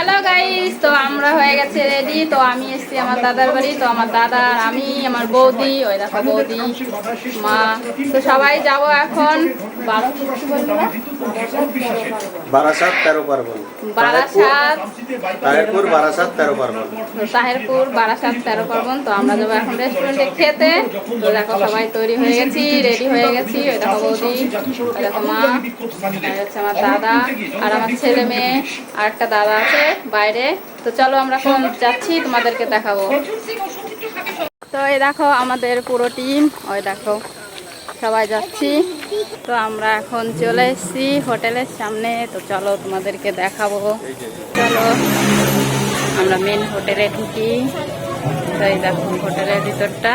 Hello guys তো আমরা হয়ে গেছে রেডি তো আমি এসেছি আমার দাদার বাড়ি। তো আমার দাদা আর আমি আমার বৌদি ওই দেখো বৌদি মা। তো সবাই যাব এখন? বারাসাত তেরো পার্বণ। বারাসাত। তাহেরপুর বারাসাত তেরো পার্বণ। তো তাহেরপুর বারাসাত তেরো পার্বণ। তো আমরা যাব এখন রেস্টুরেন্টে খেতে। তো দেখো সবাই তৈরি হয়ে গেছি রেডি হয়ে গেছি। ওই দেখো বৌদি ওই দেখো মা হচ্ছে আমার দাদা আর আমার ছেলে মেয়ে আর একটা দাদা আছে। বাইরে। তো চলো আমরা এখন যাচ্ছি, তোমাদেরকে দেখাবো। তো এই দেখো আমাদের পুরো টিম, ওই দেখো, সবাই যাচ্ছি। তো আমরা এখন চলে এসেছি হোটেলের সামনে। তো চলো তোমাদেরকে দেখাবো। চলো, আমরা মেন হোটেলে ঢুকি। তো এই দেখো হোটেলের ভিতরটা।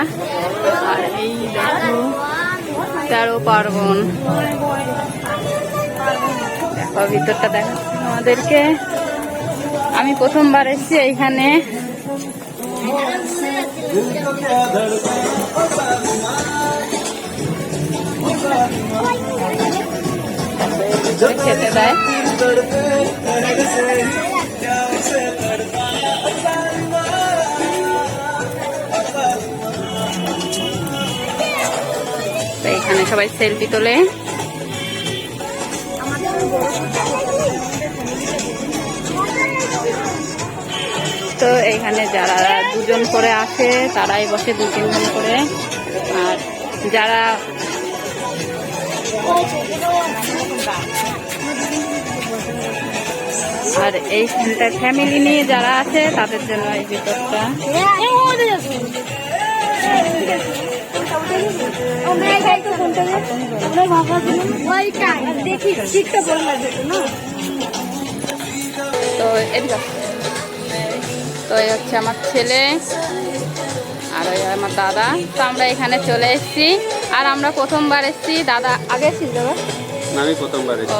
আর এই দেখো তেরো পার্বণ। দেখো ভিতরটা দেখাচ্ছি আমাদেরকে আমি প্রথমবার এসেছি এইখানে। খেতে দেয় এখানে সবাই সেলফি তোলে। তো এখানে যারা দুজন করে আসে, তারাই বসে দু তিনজন করে আর যারা আর এইখানটা ফ্যামিলি নিয়ে যারা আছে, তাদের জন্য এই ভিতরটা তো এদিকে। তো এই হচ্ছে আমার ছেলে আর ওই আমার দাদা। তো আমরা এখানে চলে এসেছি। আর আমরা প্রথমবার এসেছি। দাদা আগে আমি প্রথমবার ও,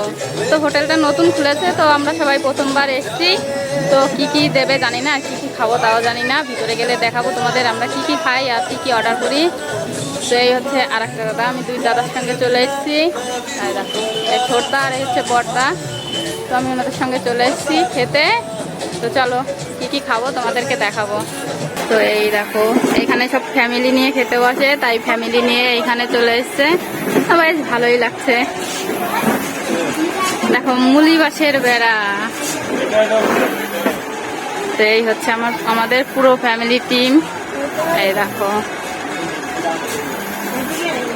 তো হোটেলটা নতুন খুলেছে তো আমরা সবাই প্রথমবার এসেছি। তো কি কি দেবে জানি না কি কি খাব তাও জানি না। ভিতরে গেলে দেখাবো তোমাদের আমরা কি কি খাই আর কি কি অর্ডার করি। তো এই হচ্ছে আর একটা দাদা আমি দুই দাদার সঙ্গে চলে এসেছি। ছোটদা আর এই হচ্ছে বড়দা তো আমি ওনাদের সঙ্গে চলে এসেছি খেতে। তো চলো, কি কি খাব তোমাদেরকে দেখাবো। তো এই দেখো, এখানে সব ফ্যামিলি নিয়ে খেতে বসে, তাই ফ্যামিলি নিয়ে এইখানে চলে এসছে। সবাই ভালোই লাগছে। দেখো, মুলি বাসের বেড়া। তো এই হচ্ছে আমার, আমাদের পুরো ফ্যামিলি টিম এই দেখো।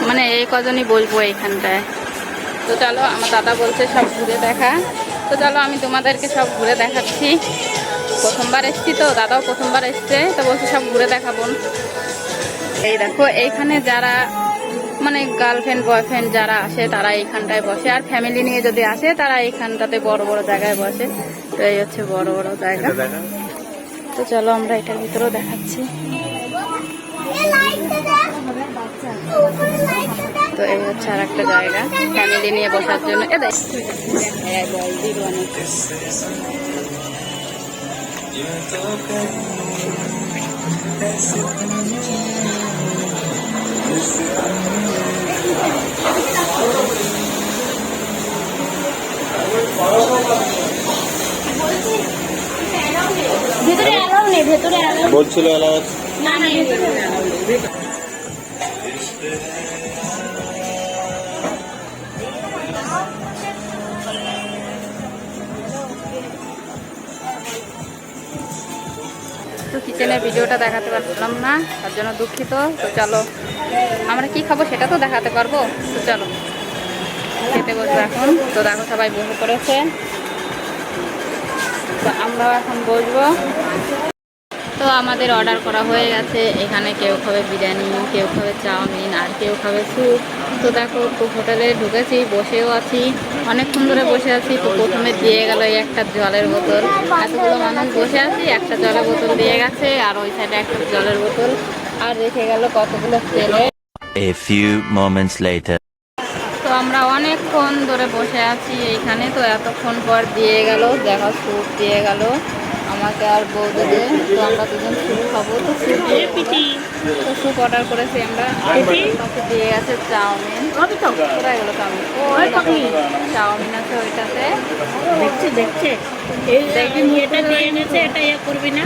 মানে এই কজনই বলব এইখানটায় তো চলো, আমার দাদা বলছে সব ঘুরে দেখা। তো চলো আমি তোমাদেরকে সব ঘুরে দেখাচ্ছি। প্রথমবার এসছি তো দাদাও প্রথমবার এসছে তো বলছি সব ঘুরে দেখাবো। এই দেখো এইখানে যারা মানে গার্লফ্রেন্ড বয়ফ্রেন্ড যারা আসে তারা এইখানটায় বসে। আর ফ্যামিলি নিয়ে যদি আসে তারা এইখানটাতে বড় বড় জায়গায় বসে। তো এই হচ্ছে বড় বড় জায়গা। তো চলো আমরা এটার ভিতরেও দেখাচ্ছি। তো এই হচ্ছে আর একটা জায়গা ফ্যামিলি নিয়ে বসার জন্য। এ দেখ। ভেতরে অ্যালাউ নেই ভেতরে অ্যালাউ বলছিল এলাহাবাদ না না ভেতরে অ্যালাউ নেই। কিচেনের ভিডিওটা দেখাতে পারলাম না, তার জন্য দুঃখিত। তো চলো, আমরা কি খাব সেটা তো দেখাতে পারব। তো চলো, খেতে বসবো এখন। তো দেখো সবাই বসে পড়েছে। তো আমরাও এখন বসবো। তো আমাদের অর্ডার করা হয়ে গেছে। এখানে কেউ খাবে বিরিয়ানি, কেউ খাবে চাউমিন, আর কেউ খাবে স্যুপ। তো দেখো তো হোটেলে ঢুকেছি বসেও আছি। অনেকক্ষণ ধরে বসে আছি তো প্রথমে দিয়ে গেল একটা জলের বোতল। এতগুলো মানুষ বসে আছি একটা জলের বোতল দিয়ে গেছে আর ওই সাইডে একটা জলের বোতল। আর রেখে গেল কতগুলো তেলে। A few moments later. তো আমরা অনেকক্ষণ ধরে বসে আছি এইখানে তো এতক্ষণ পর দিয়ে গেল দেখো স্যুপ দিয়ে গেল। আমাকে আর বৌদি দে তো আমরা দুজন স্যুপ খাব। তো স্যুপ তো স্যুপ অর্ডার করেছি আমরা? দিয়ে গেছে চাউমিন। কোথায় গেলো চাউমিন। চাউমিন আছে ওইটাতে। দেখছে দেখছে। এই এটা দিয়ে এনেছে এটা ইয়ে করবি না?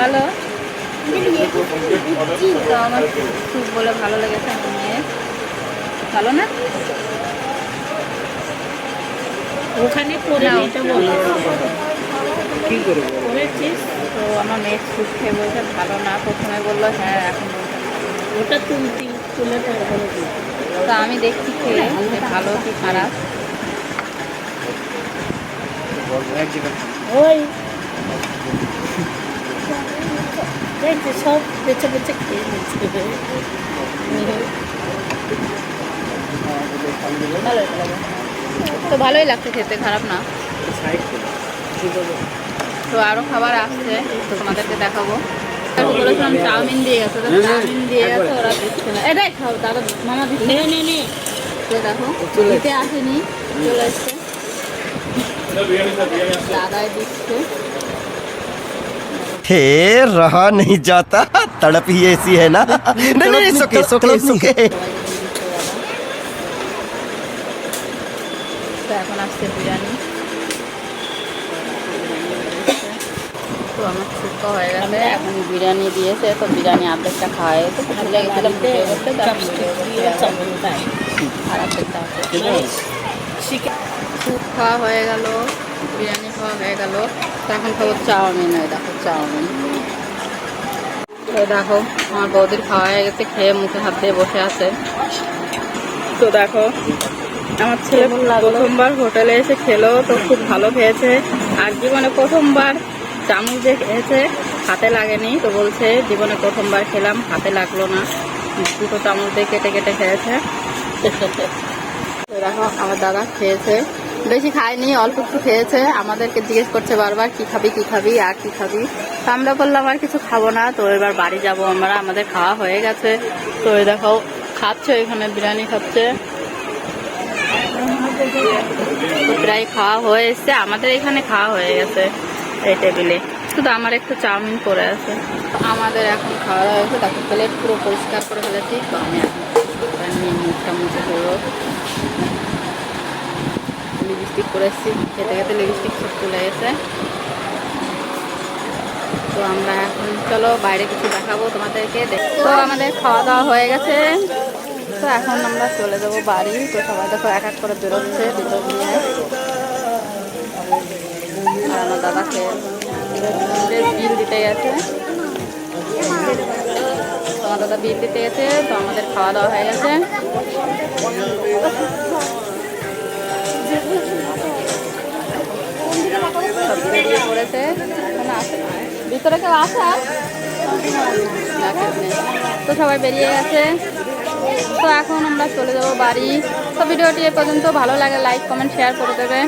ভালো? তো আমার স্যুপ বলে ভালো লেগেছে নিয়ে। ভালো না? ওখানে করে। নিতে বলো। করেছিস? তো আমার মেয়ে স্যুপ খেয়ে বলছে ভালো না। প্রথমে বলল হ্যাঁ এখন ওটা তুলতি তুলে তারপরে তো আমি দেখছি খেয়ে ভালো কি খারাপ। ওই। দেখছে সব বেছে বেছে খেয়ে নিচ্ছে। ভালো লাগে তো ভালোই লাগছে খেতে খারাপ না তো আরো খাবার আসছে তো তোমাদেরকে দেখাবো একটু বলেছিলাম চাউমিন দিয়ে গেছে তো চাউমিন দিয়ে গেছে ওরা দিচ্ছে না এটাই খাও দাদা মামা দিচ্ছে নে নে নে তো দেখো দিতে আসেনি চলে এসছে দাদাই দিচ্ছে हे रहा नहीं जाता तड़प ही ऐसी है ना नहीं नहीं सुके सुके सुके এখন আসছে বিরিয়ানি। তো আমার শুক্তো হয়ে গেছে। এখন বিরিয়ানি দিয়েছে তো বিরিয়ানি অর্ধেকটা খাওয়াই তো ভুলে ভিডিও করতে দেয় আর শিখে স্যুপ খাওয়া হয়ে গেল বিরিয়ানি খাওয়া হয়ে গেল। তো এখন খাব চাউমিন ওই দেখো চাউমিন। তো দেখো আমার বৌদির খাওয়া হয়ে গেছে খেয়ে মুখে হাত দিয়ে বসে আছে। তো দেখো আমার ছেলে প্রথমবার হোটেলে এসে খেলো তো খুব ভালো খেয়েছে। আর জীবনে প্রথমবার চামচ যে খেয়েছে হাতে লাগেনি তো বলছে জীবনে প্রথমবার খেলাম হাতে লাগল না। দুটো চামচ দিয়ে কেটে কেটে খেয়েছে। দেখো আমার দাদা খেয়েছে। বেশি খায়নি অল্প একটু খেয়েছে। আমাদেরকে জিজ্ঞেস করছে বারবার কি খাবি কি খাবি আর কি খাবি? তো আমরা বললাম আর কিছু খাব না। তো এবার বাড়ি যাব আমরা আমাদের খাওয়া হয়ে গেছে। তো দেখো খাচ্ছে এখানে বিরিয়ানি খাচ্ছে। প্রায় খাওয়া হয়ে এসছে আমাদের এখানে খাওয়া হয়ে গেছে এই টেবিলে। শুধু আমার একটু চাউমিন পড়ে আছে। আমাদের এখন খাওয়া দাওয়া হয়েছে। তাকে প্লেট পুরো পরিষ্কার করে ফেলেছি। তো আমি এখন নিয়ে মুখটা মুছে দেবো লিপস্টিক করে এসেছি। খেতে খেতে লিপস্টিক সব চলে গেছে। তো আমরা এখন চলো বাইরে কিছু দেখাবো তোমাদেরকে। তো আমাদের খাওয়া দাওয়া হয়ে গেছে। তো এখন আমরা চলে যাব বাড়ি। তো সবাই দেখো এক এক করে বেরোচ্ছে ভিতর দিয়ে। আর আমার দাদাকে বিল দিতে গেছে। তো আমার দাদা বিল দিতে গেছে, তো আমাদের খাওয়া দাওয়া হয়ে গেছে। না। ভিতরে কেউ আসে তো সবাই বেরিয়ে গেছে। তো এখন আমরা চলে যাব বাড়ি। তো ভিডিওটি এ পর্যন্ত ভালো লাগে লাইক কমেন্ট শেয়ার করে দেবে।